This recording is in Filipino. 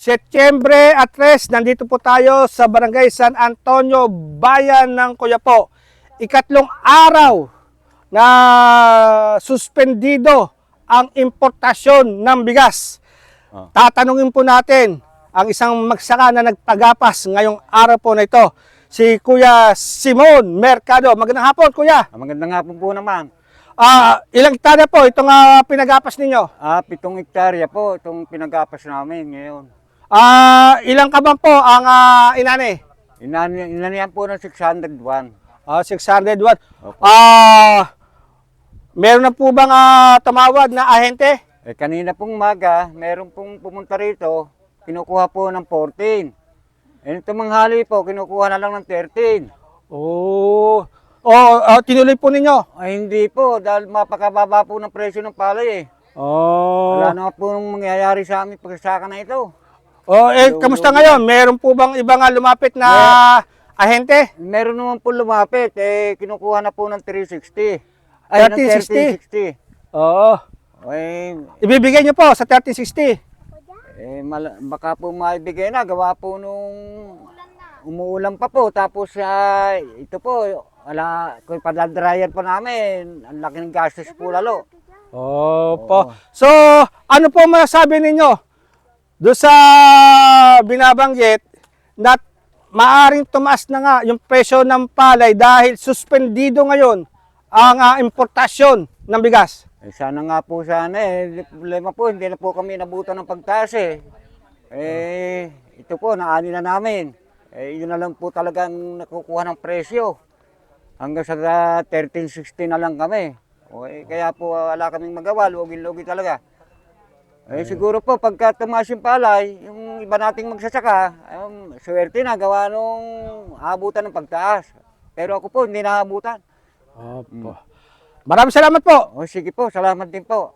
Setyembre at 3, nandito po tayo sa Barangay San Antonio, Bayan ng Coyapo. Ikatlong araw na suspendido ang importasyon ng bigas. Oh. Tatanungin po natin ang isang magsaka na nagpagapas ngayong araw po na ito, si Kuya Simon Mercado. Magandang hapon, Kuya. Ah, magandang hapon po naman. Ah, ilang tada po itong ah, pinagapas ninyo? Ah, pitong hektarya po itong pinagapas namin ngayon. Ah, ilang kaban po ang ah, inani? Inani, inanihan po ng 601. Ah, 601. Opo. Ah, meron na po bang ah, tumawad na ahente? Eh, kanina pong maga, meron pong pumunta rito, kinukuha po ng 14. Eh, ito manghali po, kinukuha na lang ng 13. Oh, oh, ah, tinuloy po ninyo. Ay, hindi po, dahil mapakababa po ng presyo ng palay eh. Oh. Wala na po nung mangyayari sa amin pagsasaka na ito. Oh, eh kamusta ngayon? Meron po bang ibang lumapit na ahente? Meron naman po lumapit, eh, kinukuha na po ng 360. Ay, ng 1360? 1360. Oo. Eh, Ibibigay niyo po sa 1360. Eh, mal- baka po maibigay na, gawa po nung umuulan pa po. Tapos ah, ito po, wala, kung padadryer pa namin, ang laki ng gastos po lalo. Opo. So, ano po masasabi ninyo do sa binabanggit na maaring tumaas na nga yung presyo ng palay dahil suspendido ngayon ang ah, importasyon ng bigas? Eh, sana nga po sana eh, problema po, hindi na po kami nabutan ng pagtaas eh. Eh, ito po, naani na namin. Eh, yun na lang po talagang nakukuha ng presyo. Hanggang sa ah, 1360 na lang kami. O, eh, kaya po wala kaming magawa, lugin-lugi talaga. Eh, siguro po, pagka tumaas yung palay, yung iba nating magsasaka, um, swerte na, gawa nung abutan ng pagtaas. Pero ako po, hindi naabutan. Opo. Maraming salamat po. O, sige po, salamat din po.